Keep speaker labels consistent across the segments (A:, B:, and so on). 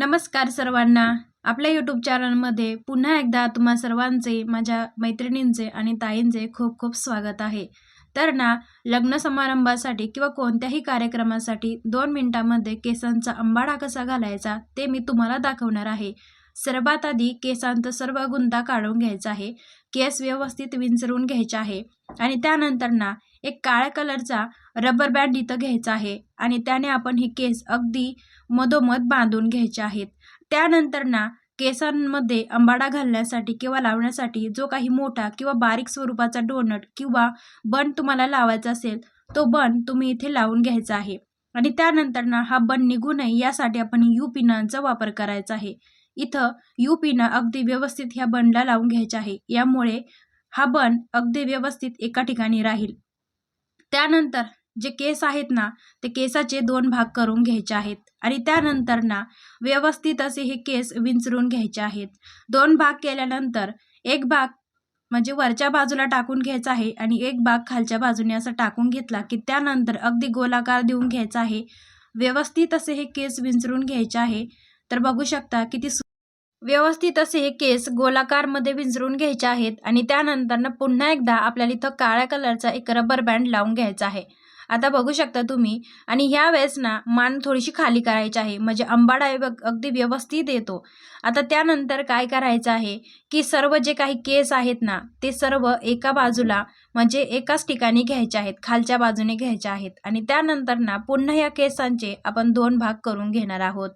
A: नमस्कार सर्वांना. आपल्या यूट्यूब चॅनलमध्ये पुन्हा एकदा तुम्हा सर्वांचे माझ्या मैत्रिणींचे आणि ताईंचे खूप खूप स्वागत आहे. तर ना लग्न समारंभासाठी किंवा कोणत्याही कार्यक्रमासाठी दोन मिनटामध्ये केसांचा अंबाडा कसा घालायचा ते मी तुम्हाला दाखवणार आहे. सर्वात आधी केसांचा सर्व गुंता काढून घ्यायचा आहे. केस व्यवस्थित विंचरून घ्यायचा आहे. आणि त्यानंतर ना एक काळ्या कलरचा रबर बँड इथं घ्यायचा आहे आणि त्याने आपण हे केस अगदी मधोमध बांधून घ्यायचे आहेत. त्यानंतर ना केसांमध्ये अंबाडा घालण्यासाठी किंवा लावण्यासाठी जो काही मोठा किंवा बारीक स्वरूपाचा डोनट किंवा बन तुम्हाला लावायचा असेल तो बन तुम्ही इथे लावून घ्यायचा आहे. आणि त्यानंतर ना हा बन निघू नये यासाठी आपण यू पिनांचा वापर करायचा आहे. इथं यू पिनं अगदी व्यवस्थित ह्या बनला लावून घ्यायचे आहे. यामुळे हा बन अगदी व्यवस्थित एका ठिकाणी राहील. त्यानंतर जे केस आहेत ना ते केसाचे दोन भाग करून घ्यायचे आहेत. आणि त्यानंतर ना व्यवस्थित असे हे केस विंचरून घ्यायचे आहेत. दोन भाग केल्यानंतर एक भाग म्हणजे वरच्या बाजूला टाकून घ्यायचा आहे आणि एक भाग खालच्या बाजूने असं टाकून घेतला की त्यानंतर अगदी गोलाकार देऊन घ्यायचा आहे. व्यवस्थित असे हे केस विंचरून घ्यायचे आहे. तर बघू शकता किती सु व्यवस्थित असे हे केस गोलाकारमध्ये विंचरून घ्यायचे आहेत आणि त्यानंतर ना पुन्हा एकदा आपल्याला इथं काळ्या कलरचा एक रबर बँड लावून घ्यायचा आहे. आता बघू शकता तुम्ही. आणि ह्या वेळेस ना मान थोडीशी खाली करायची आहे. म्हणजे अंबाडा अगदी व्यवस्थित येतो. आता त्यानंतर काय करायचं आहे की सर्व जे काही केस आहेत ना ते सर्व एका बाजूला म्हणजे एकाच ठिकाणी घ्यायचे आहेत. खालच्या बाजूने घ्यायचे आहेत. आणि त्यानंतर ना पुन्हा या केसांचे आपण दोन भाग करून घेणार आहोत.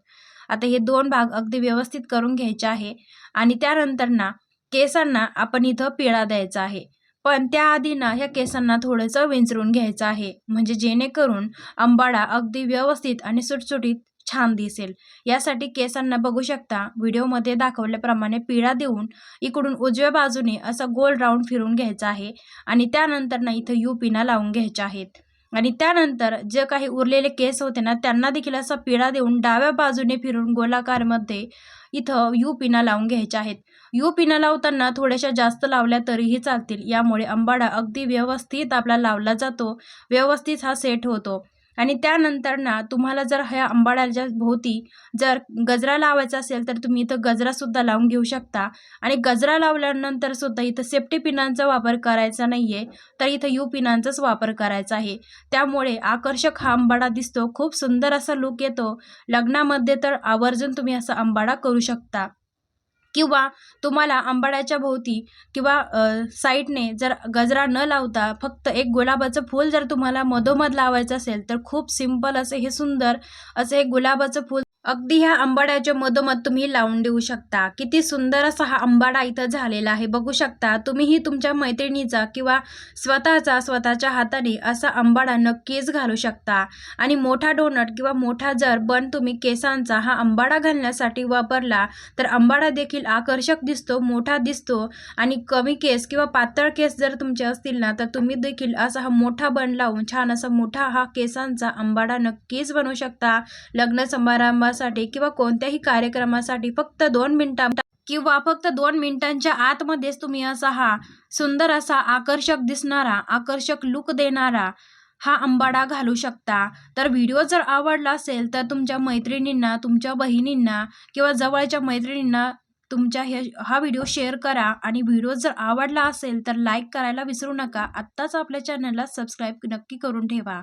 A: आता हे दोन भाग अगदी व्यवस्थित करून घ्यायचे आहे. आणि त्यानंतर ना केसांना आपण इथं पिळा द्यायचा आहे. पण त्याआधी ना ह्या केसांना थोडंसं विंचरून घ्यायचं आहे. म्हणजे जेणेकरून अंबाडा अगदी व्यवस्थित आणि सुटसुटीत छान दिसेल. यासाठी केसांना बघू शकता व्हिडिओमध्ये दाखवल्याप्रमाणे पिळा देऊन इकडून उजव्या बाजूने असा गोल राऊंड फिरून घ्यायचा आहे. आणि त्यानंतर ना इथं यू पिना लावून घ्यायच्या आहेत. आणि त्यानंतर जे काही उरलेले केस होते ना त्यांना देखील असा पिळा देऊन डाव्या बाजूने फिरून गोलाकारमध्ये इथं यू पिना लावून घ्यायच्या आहेत. यू पिना लावताना थोड्याशा जास्त लावल्या तरीही चालतील. यामुळे अंबाडा अगदी व्यवस्थित आपला लावला जातो. व्यवस्थित हा सेट होतो. आणि त्यानंतर ना तुम्हाला जर ह्या अंबाड्याच्या भोवती जर गजरा लावायचा असेल तर तुम्ही इथं गजरासुद्धा लावून घेऊ शकता. आणि गजरा लावल्यानंतर सुद्धा इथं सेफ्टी पिनांचा वापर करायचा नाही आहे तर इथं यू पिनांचाच वापर करायचा आहे. त्यामुळे आकर्षक हा अंबाडा दिसतो. खूप सुंदर असा लुक येतो. लग्नामध्ये तर आवर्जून तुम्ही असा अंबाडा करू शकता. किंवा तुम्हाला आंबाड्याच्या भोवती किंवा साईडने जर गजरा न लावता फक्त एक गुलाबाचं फूल जर तुम्हाला मधोमध लावायचं असेल तर खूप सिंपल असे हे सुंदर असे एक गुलाबाचं फूल अगदी ह्या आंबाड्याच्या मधोमध तुम्ही लावून देऊ शकता. किती सुंदर असा हा आंबाडा इथं झालेला आहे. बघू शकता तुम्हीही तुमच्या मैत्रिणीचा किंवा स्वतःचा स्वतःच्या हाताने असा आंबाडा नक्कीच घालू शकता. आणि मोठा डोनट किंवा मोठा जर बन तुम्ही केसांचा हा आंबाडा घालण्यासाठी वापरला तर आंबाडा देखील आकर्षक दिसतो मोठा दिसतो. आणि कमी केस किंवा पातळ केस जर तुमचे असतील ना तर तुम्ही देखील असा हा मोठा बन लावून छान असा मोठा हा केसांचा आंबाडा नक्कीच बनवू शकता. लग्न समारंभात साठी किंवा कोणत्याही कार्यक्रमासाठी फक्त दोन मिनिटां किंवा फक्त दोन मिनिटांच्या आतमध्येच तुम्ही असा हा सुंदर असा आकर्षक दिसणारा आकर्षक लुक देणारा हा अंबाडा घालू शकता. तर व्हिडिओ जर आवडला असेल तर तुमच्या मैत्रिणींना तुमच्या बहिणींना किंवा जवळच्या मैत्रिणींना तुमच्या हे हा व्हिडिओ शेअर करा. आणि व्हिडिओ जर आवडला असेल तर लाईक करायला विसरू नका. आत्ताच आपल्या चॅनलला सबस्क्राईब नक्की करून ठेवा.